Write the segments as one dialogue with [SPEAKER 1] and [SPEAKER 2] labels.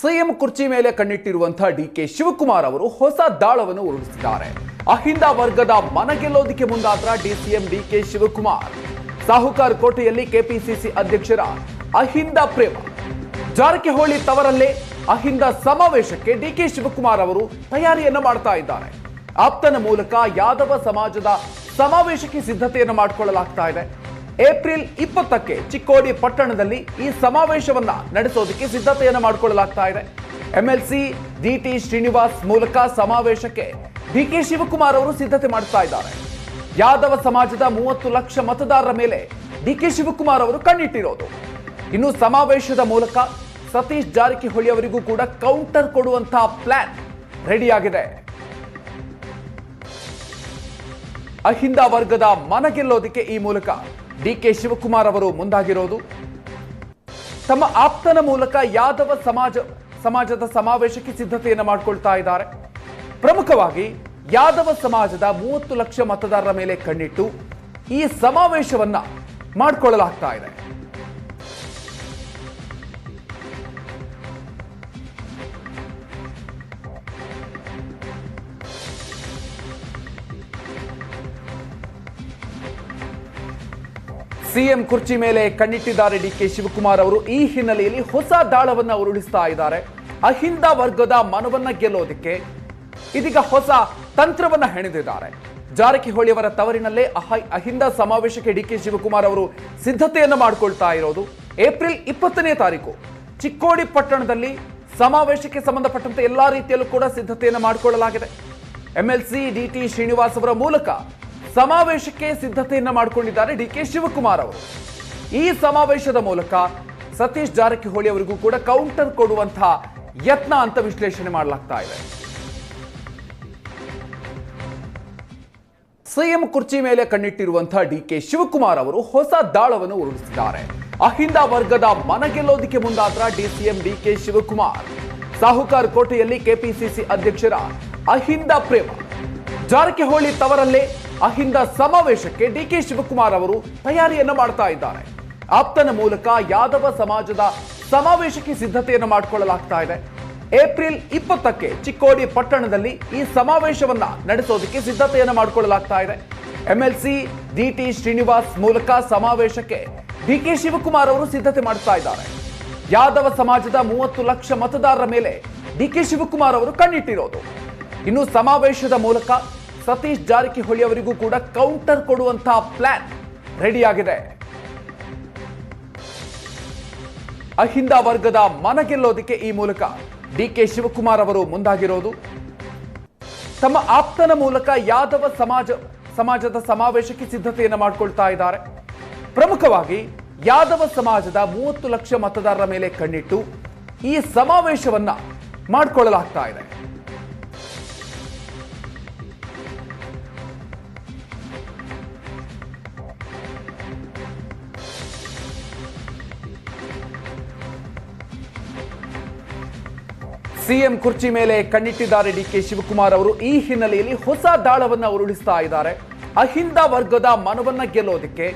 [SPEAKER 1] CM ಕುರ್ಚಿ ಮೇಲೆ ಕಣ್ಣಿಟ್ಟಿರುವಂತಹ D K Shivakumar ಅವರು ಹೊಸ ದಾಳವನ್ನು ಉರುಳಿಸಿದ್ದಾರೆ. ಅಹಿಂದ ವರ್ಗದ ಮನಗೆಲ್ಲೋದಿಕ್ಕೆ ಮುಂದಾದ್ರ ಡಿಸಿಎಂ ಡಿ ಕೆ ಶಿವಕುಮಾರ್. ಸಾಹುಕಾರ್ ಕೋಟೆಯಲ್ಲಿ ಕೆಪಿಸಿಸಿ ಅಧ್ಯಕ್ಷರ ಅಹಿಂದ ಪ್ರೇಮ. ಜಾರಕಿಹೊಳಿ ತವರಲ್ಲೇ ಅಹಿಂದ ಸಮಾವೇಶಕ್ಕೆ ಡಿ ಕೆ ಶಿವಕುಮಾರ್ ಅವರು ತಯಾರಿಯನ್ನು ಮಾಡ್ತಾ ಇದ್ದಾರೆ. ಆಪ್ತನ ಮೂಲಕ ಯಾದವ ಸಮಾಜದ ಸಮಾವೇಶಕ್ಕೆ ಸಿದ್ಧತೆಯನ್ನು ಮಾಡಿಕೊಳ್ಳಲಾಗ್ತಾ ಇದೆ. ಏಪ್ರಿಲ್ ಇಪ್ಪತ್ತಕ್ಕೆ ಚಿಕ್ಕೋಡಿ ಪಟ್ಟಣದಲ್ಲಿ ಈ ಸಮಾವೇಶವನ್ನ ನಡೆಸೋದಕ್ಕೆ ಸಿದ್ಧತೆಯನ್ನು ಮಾಡಿಕೊಳ್ಳಲಾಗ್ತಾ ಇದೆ. ಎಂಎಲ್ಸಿ ಡಿಟಿ ಶ್ರೀನಿವಾಸ್ ಮೂಲಕ ಸಮಾವೇಶಕ್ಕೆ ಡಿ ಕೆ ಶಿವಕುಮಾರ್ ಅವರು ಸಿದ್ಧತೆ ಮಾಡ್ತಾ ಇದ್ದಾರೆ. ಯಾದವ ಸಮಾಜದ ಮೂವತ್ತು ಲಕ್ಷ ಮತದಾರರ ಮೇಲೆ ಡಿ ಕೆ ಶಿವಕುಮಾರ್ ಅವರು ಕಣ್ಣಿಟ್ಟಿರೋದು. ಇನ್ನು ಸಮಾವೇಶದ ಮೂಲಕ ಸತೀಶ್ ಜಾರಕಿಹೊಳಿ ಅವರಿಗೂ ಕೂಡ ಕೌಂಟರ್ ಕೊಡುವಂತಹ ಪ್ಲಾನ್ ರೆಡಿಯಾಗಿದೆ. ಅಹಿಂದ ವರ್ಗದ ಮನ ಗೆಲ್ಲೋದಿಕ್ಕೆ ಈ ಮೂಲಕ ಡಿ ಕೆ ಶಿವಕುಮಾರ್ ಅವರು ಮುಂದಾಗಿರೋದು. ತಮ್ಮ ಆಪ್ತನ ಮೂಲಕ ಯಾದವ ಸಮಾಜ, ಸಮಾಜದ ಸಮಾವೇಶಕ್ಕೆ ಸಿದ್ಧತೆಯನ್ನು ಮಾಡಿಕೊಳ್ತಾ ಇದ್ದಾರೆ. ಪ್ರಮುಖವಾಗಿ ಯಾದವ ಸಮಾಜದ ಮೂವತ್ತು ಲಕ್ಷ ಮತದಾರರ ಮೇಲೆ ಕಣ್ಣಿಟ್ಟು ಈ ಸಮಾವೇಶವನ್ನ ಮಾಡಿಕೊಳ್ಳಲಾಗ್ತಾ ಇದೆ. ಸಿಎಂ ಕುರ್ಚಿ ಮೇಲೆ ಕಣ್ಣಿಟ್ಟಿದ್ದಾರೆ ಡಿ ಕೆ ಶಿವಕುಮಾರ್ ಅವರು. ಈ ಹಿನ್ನೆಲೆಯಲ್ಲಿ ಹೊಸ ದಾಳವನ್ನು ಉರುಳಿಸ್ತಾ ಇದ್ದಾರೆ. ಅಹಿಂದ ವರ್ಗದ ಮನವನ್ನ ಗೆಲ್ಲೋದಕ್ಕೆ ಇದೀಗ ಹೊಸ ತಂತ್ರವನ್ನ ಹೆಣೆದಿದ್ದಾರೆ. ಜಾರಕಿಹೊಳಿ ಅವರ ತವರಿನಲ್ಲೇ ಅಹ- ಅಹಿಂದ ಸಮಾವೇಶಕ್ಕೆ ಡಿ ಕೆ ಶಿವಕುಮಾರ್ ಅವರು ಸಿದ್ಧತೆಯನ್ನು ಮಾಡಿಕೊಳ್ತಾ ಇರೋದು. ಏಪ್ರಿಲ್ ಇಪ್ಪತ್ತನೇ ತಾರೀಕು. ಚಿಕ್ಕೋಡಿ ಪಟ್ಟಣದಲ್ಲಿ ಸಮಾವೇಶಕ್ಕೆ ಸಂಬಂಧಪಟ್ಟಂತೆ ಎಲ್ಲಾ ರೀತಿಯಲ್ಲೂ ಕೂಡ ಸಿದ್ಧತೆಯನ್ನು ಮಾಡಿಕೊಳ್ಳಲಾಗಿದೆ. ಎಂಎಲ್ಸಿ ಡಿಟಿ ಶ್ರೀನಿವಾಸ್ ಅವರ ಮೂಲಕ ಸಮಾವೇಶಕ್ಕೆ ಸಿದ್ಧತೆಯನ್ನ ಮಾಡಿಕೊಂಡಿದ್ದಾರೆ ಡಿ ಕೆ ಶಿವಕುಮಾರ್ ಅವರು. ಈ ಸಮಾವೇಶದ ಮೂಲಕ ಸತೀಶ್ ಜಾರಕಿಹೊಳಿ ಅವರಿಗೂ ಕೂಡ ಕೌಂಟರ್ ಕೊಡುವಂತಹ ಯತ್ನ ಅಂತ ವಿಶ್ಲೇಷಣೆ ಮಾಡಲಾಗ್ತಾ ಇದೆ. ಸಿಎಂ ಕುರ್ಚಿ ಮೇಲೆ ಕಣ್ಣಿಟ್ಟಿರುವಂತಹ ಡಿ ಕೆ ಶಿವಕುಮಾರ್ ಅವರು ಹೊಸ ದಾಳವನ್ನು ಉರುಳಿಸಿದ್ದಾರೆ. ಅಹಿಂದ ವರ್ಗದ ಮನಗೆಲ್ಲೋದಿಕ್ಕೆ ಮುಂದಾದ್ರ ಡಿಸಿಎಂ ಡಿ ಕೆ ಶಿವಕುಮಾರ್. ಸಾಹುಕಾರ್ ಕೋಟೆಯಲ್ಲಿ ಕೆಪಿಸಿಸಿ ಅಧ್ಯಕ್ಷರ ಅಹಿಂದ ಪ್ರೇಮ. ಜಾರಕಿಹೊಳಿ ತವರಲ್ಲೇ ಅಹಿಂದ ಸಮಾವೇಶಕ್ಕೆ ಡಿ ಕೆ ಶಿವಕುಮಾರ್ ಅವರು ತಯಾರಿಯನ್ನು ಮಾಡ್ತಾ ಇದ್ದಾರೆ. ಆಪ್ತನ ಮೂಲಕ ಯಾದವ ಸಮಾಜದ ಸಮಾವೇಶಕ್ಕೆ ಸಿದ್ಧತೆಯನ್ನು ಮಾಡಿಕೊಳ್ಳಲಾಗ್ತಾ ಇದೆ. ಏಪ್ರಿಲ್ ಇಪ್ಪತ್ತಕ್ಕೆ ಚಿಕ್ಕೋಡಿ ಪಟ್ಟಣದಲ್ಲಿ ಈ ಸಮಾವೇಶವನ್ನ ನಡೆಸೋದಕ್ಕೆ ಸಿದ್ಧತೆಯನ್ನು ಮಾಡಿಕೊಳ್ಳಲಾಗ್ತಾ ಇದೆ. ಎಂಎಲ್ಸಿ ಡಿಟಿ ಶ್ರೀನಿವಾಸ್ ಮೂಲಕ ಸಮಾವೇಶಕ್ಕೆ ಡಿಕೆ ಶಿವಕುಮಾರ್ ಅವರು ಸಿದ್ಧತೆ ಮಾಡ್ತಾ ಇದ್ದಾರೆ. ಯಾದವ ಸಮಾಜದ ಮೂವತ್ತು ಲಕ್ಷ ಮತದಾರರ ಮೇಲೆ ಡಿ ಕೆ ಶಿವಕುಮಾರ್ ಅವರು ಕಣ್ಣಿಟ್ಟಿರೋದು. ಇನ್ನು ಸಮಾವೇಶದ ಮೂಲಕ ಸತೀಶ್ ಜಾರಕಿಹೊಳಿ ಅವರಿಗೂ ಕೂಡ ಕೌಂಟರ್ ಕೊಡುವಂತಹ ಪ್ಲಾನ್ ರೆಡಿಯಾಗಿದೆ ಅಹಿಂದ ವರ್ಗದ ಮನ ಗೆಲ್ಲೋದಕ್ಕೆ ಈ ಮೂಲಕ ಡಿ ಕೆ ಶಿವಕುಮಾರ್ ಅವರು ಮುಂದಾಗಿರೋದು. ತಮ್ಮ ಆಪ್ತನ ಮೂಲಕ ಯಾದವ ಸಮಾಜ, ಸಮಾಜದ ಸಮಾವೇಶಕ್ಕೆ ಸಿದ್ಧತೆಯನ್ನು ಮಾಡಿಕೊಳ್ತಾ ಇದ್ದಾರೆ. ಪ್ರಮುಖವಾಗಿ ಯಾದವ ಸಮಾಜದ ಮೂವತ್ತು ಲಕ್ಷ ಮತದಾರರ ಮೇಲೆ ಕಣ್ಣಿಟ್ಟು ಈ ಸಮಾವೇಶವನ್ನ ಮಾಡಿಕೊಳ್ಳಲಾಗ್ತಾ ಇದೆ. ಸಿಎಂ ಕುರ್ಚಿ ಮೇಲೆ ಕಣ್ಣಿಟ್ಟಿದ್ದಾರೆ ಡಿ ಕೆ ಶಿವಕುಮಾರ್ ಅವರು. ಈ ಹಿನ್ನೆಲೆಯಲ್ಲಿ ಹೊಸ ದಾಳವನ್ನು ಉರುಳಿಸ್ತಾ ಇದ್ದಾರೆ. ಅಹಿಂದ ವರ್ಗದ ಮನವನ್ನ ಗೆಲ್ಲೋದಕ್ಕೆ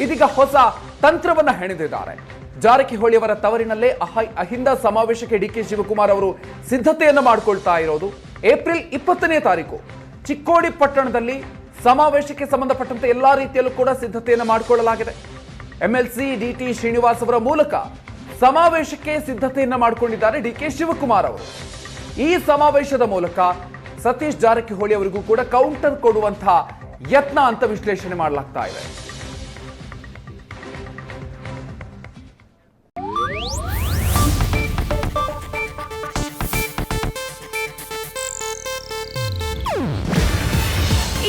[SPEAKER 1] ಇದೀಗ ಹೊಸ ತಂತ್ರವನ್ನ ಹೆಣೆದಿದ್ದಾರೆ. ಜಾರಕಿಹೊಳಿ ಅವರ ತವರಿನಲ್ಲೇ ಅಹ- ಅಹಿಂದ ಸಮಾವೇಶಕ್ಕೆ ಡಿ ಕೆ ಶಿವಕುಮಾರ್ ಅವರು ಸಿದ್ಧತೆಯನ್ನು ಮಾಡಿಕೊಳ್ತಾ ಇರೋದು. ಏಪ್ರಿಲ್ ಇಪ್ಪತ್ತನೇ ತಾರೀಕು. ಚಿಕ್ಕೋಡಿ ಪಟ್ಟಣದಲ್ಲಿ ಸಮಾವೇಶಕ್ಕೆ ಸಂಬಂಧಪಟ್ಟಂತೆ ಎಲ್ಲಾ ರೀತಿಯಲ್ಲೂ ಕೂಡ ಸಿದ್ಧತೆಯನ್ನು ಮಾಡಿಕೊಳ್ಳಲಾಗಿದೆ. ಎಂಎಲ್ಸಿ ಡಿಟಿ ಶ್ರೀನಿವಾಸ್ ಅವರ ಮೂಲಕ ಸಮಾವೇಶಕ್ಕೆ ಸಿದ್ಧತೆಯನ್ನ ಮಾಡಿಕೊಂಡಿದ್ದಾರೆ ಡಿ ಕೆ ಶಿವಕುಮಾರ್ ಅವರು. ಈ ಸಮಾವೇಶದ ಮೂಲಕ ಸತೀಶ್ ಜಾರಕಿಹೊಳಿ ಅವರಿಗೂ ಕೂಡ ಕೌಂಟರ್ ಕೊಡುವಂತಹ ಯತ್ನ ಅಂತ ವಿಶ್ಲೇಷಣೆ ಮಾಡಲಾಗ್ತಾ ಇದೆ.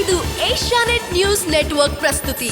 [SPEAKER 2] ಇದು ಏಷ್ಯಾನೆಟ್ ನ್ಯೂಸ್ ನೆಟ್ವರ್ಕ್ ಪ್ರಸ್ತುತಿ.